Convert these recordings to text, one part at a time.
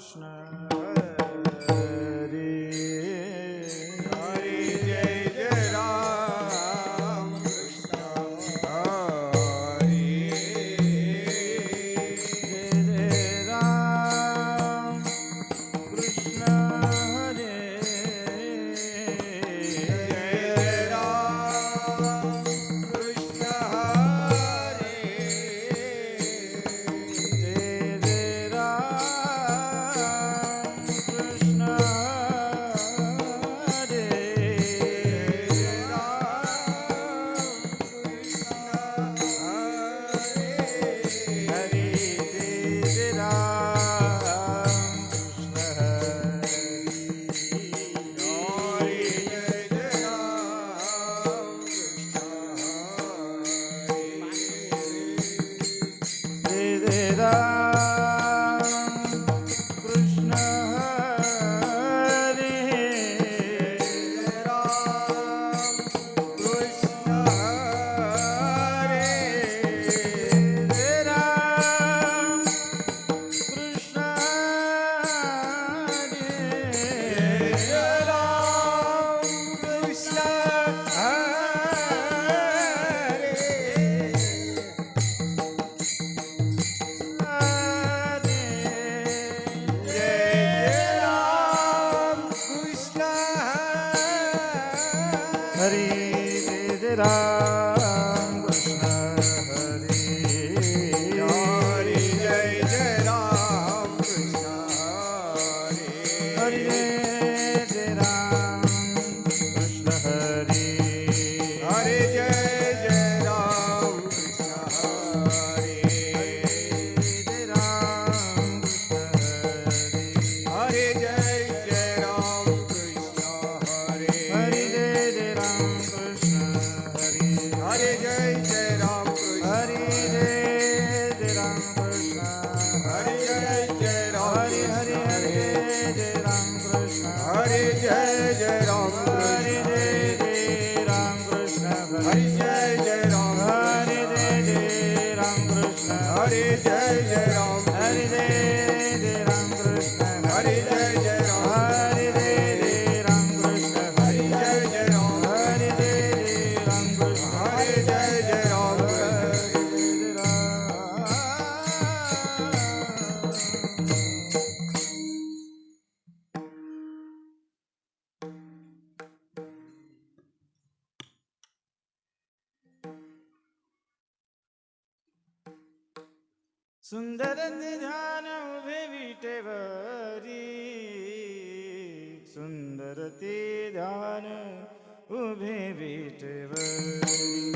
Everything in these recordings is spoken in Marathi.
Krishna. रे रा सुंदर निधान उभे विटेवरी सुंदर ते ध्यान उभे विटेवरी.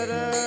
शरण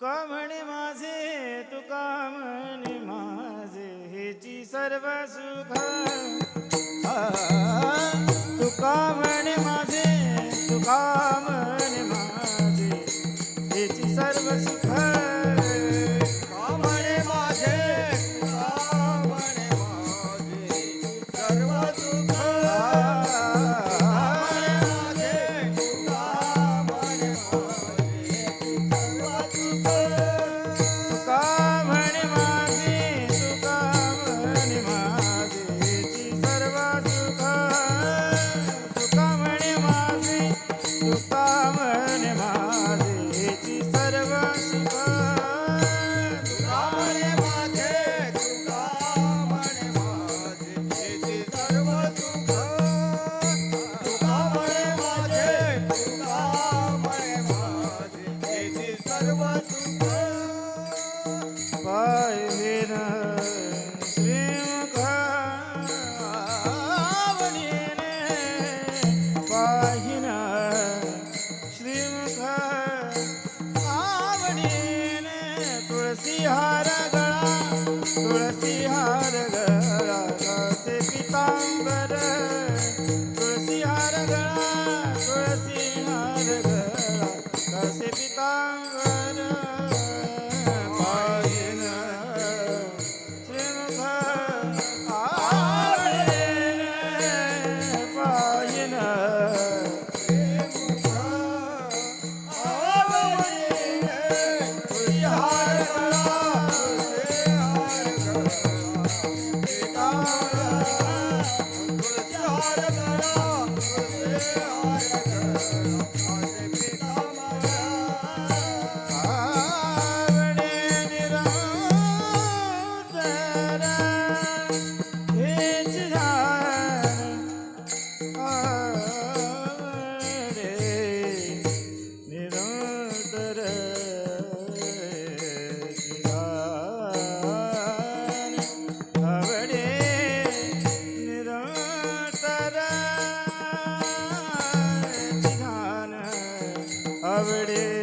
तुका म्हणे माझे तुका म्हणे माझे हेची सर्व सुख અવડે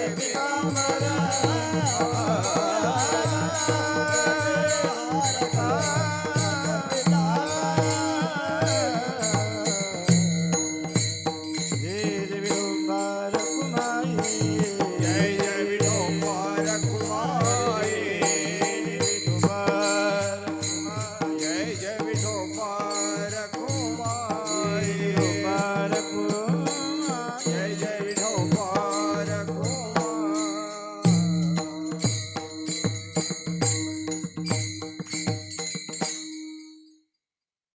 Come on.